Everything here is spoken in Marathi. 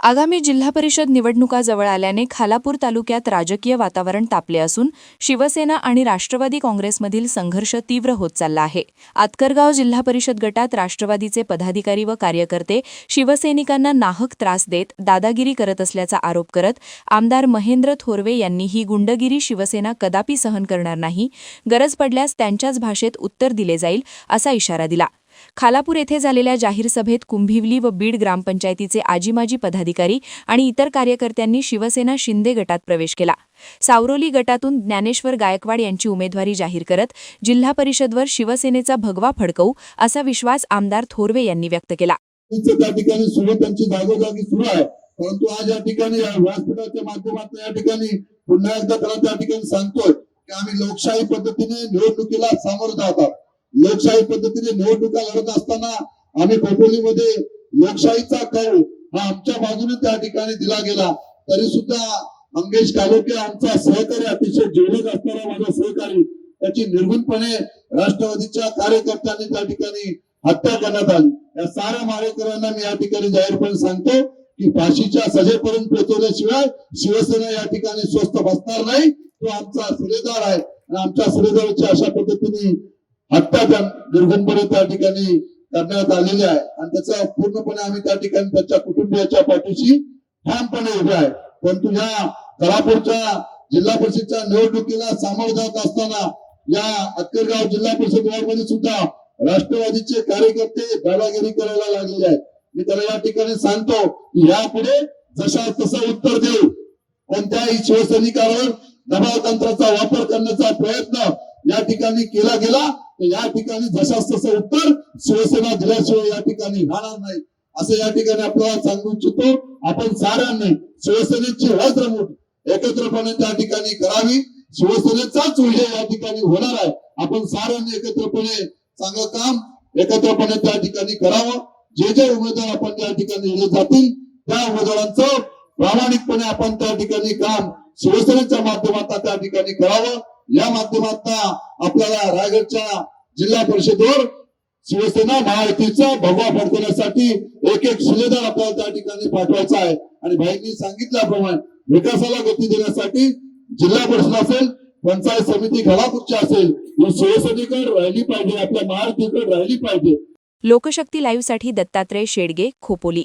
आगामी जिल्हा परिषद निवडणुका जवळ आल्याने खालापूर तालुक्यात राजकीय वातावरण तापले असून शिवसेना आणि राष्ट्रवादी काँग्रेसमधील संघर्ष तीव्र होत चालला आहे. आतकरगाव जिल्हा परिषद गटात राष्ट्रवादीचे पदाधिकारी व कार्यकर्ते शिवसैनिकांना नाहक त्रास देत दादागिरी करत असल्याचा आरोप करत आमदार महेंद्र थोरवे यांनी ही गुंडगिरी शिवसेना कदापि सहन करणार नाही. गरज पडल्यास त्यांच्याच भाषेत उत्तर दिले जाईल असा इशारा दिला. खालापूर येथे झालेल्या जाहीर सभेत कुंभिवली व बीड ग्रामपंचायतीचे आजीमाजी पदाधिकारी आणि इतर कार्यकर्त्यांनी शिवसेना शिंदे गटात प्रवेश केला. सावरोली गटातून ज्ञानेश्वर गायकवाड यांची उमेदवारी जाहीर करत जिल्हा परिषदवर शिवसेनेचा भगवा फडकवू असा विश्वास आमदार थोरवे यांनी व्यक्त केला. त्या ठिकाणी सुरू जागोजागी सुरू आहे. परंतु आज या ठिकाणी व्यासपीठाच्या माध्यमातून या ठिकाणी पुन्हा एकदा त्याला त्या ठिकाणी सांगतोय की आम्ही लोकशाही पद्धतीने निवडणुकीला सामोरं जात आहोत. लोकशाही पद्धतीने निवडणुका लढत असताना आम्ही खोपोलीमध्ये लोकशाहीचा कौल हा आमच्या बाजूने त्या ठिकाणी दिला गेला. तरी सुद्धा मंगेश कालोके आमचा सहकारी अतिशय जीवलक असणारा माझा सहकारी त्याची निर्गुणपणे राष्ट्रवादीच्या कार्यकर्त्यांनी त्या ठिकाणी हत्या करण्यात आली. या साऱ्या मारेकरांना मी या ठिकाणी जाहीरपणे सांगतो की फाशीच्या सजेपर्यंत पोहोचवल्याशिवाय शिवसेना या ठिकाणी स्वस्त बसणार नाही. तो आमचा सुरेदार आहे. आणि आमच्या सुरेदाराची अशा पद्धतीने हत्या त्या त्या ठिकाणी करण्यात आलेले आहे. आणि त्याचा पूर्णपणे आम्ही त्या ठिकाणी त्याच्या कुटुंबियाच्या पाठीशी ठामपणे उभे आहे. परंतु या कोल्हापूरच्या जिल्हा परिषदच्या निवडणुकीला सामोरं जात असताना या अक्कलगाव जिल्हा परिषद वॉर्डमध्ये सुद्धा राष्ट्रवादीचे कार्यकर्ते दादागिरी करायला लागलेले आहेत. मी त्याला या ठिकाणी सांगतो की यापुढे जशा तसं उत्तर देऊ. कोणत्याही शिवसैनिकावर दबाव तंत्राचा वापर करण्याचा प्रयत्न या ठिकाणी केला गेला तर या ठिकाणी जशाच तसं उत्तर शिवसेना दिल्याशिवाय या ठिकाणी राहणार नाही. असं या ठिकाणी आपल्याला सांगू इच्छितो आपण साऱ्यांनी शिवसेनेची वज्रमूठ एकत्रपणे त्या ठिकाणी करावी. शिवसेनेचाच विजय या ठिकाणी होणार आहे. आपण साऱ्यांनी एकत्रपणे चांगलं काम एकत्रपणे त्या ठिकाणी करावं. जे जे उमेदवार आपण त्या ठिकाणी दिले जातील त्या उमेदवारांचं प्रामाणिकपणे आपण त्या ठिकाणी काम शिवसेनेच्या माध्यमात त्या ठिकाणी करावं. या माध्यमातून आपल्याला रायगडच्या जिल्हा परिषदेवर शिवसेना महायुतीचा भगवा फडकवण्यासाठी एक एक शिलेदार आपल्याला त्या ठिकाणी पाठवायचा आहे. आणि भाईंनी सांगितल्याप्रमाणे विकासाला गती देण्यासाठी जिल्हा परिषद असेल पंचायत समिती घरापूरची असेल ही शिवसेनेकडे राहिली पाहिजे आपल्या महायुतीकडे राहिली पाहिजे. लोकशक्ती लाईव्हसाठी दत्तात्रय शेडगे खोपोली.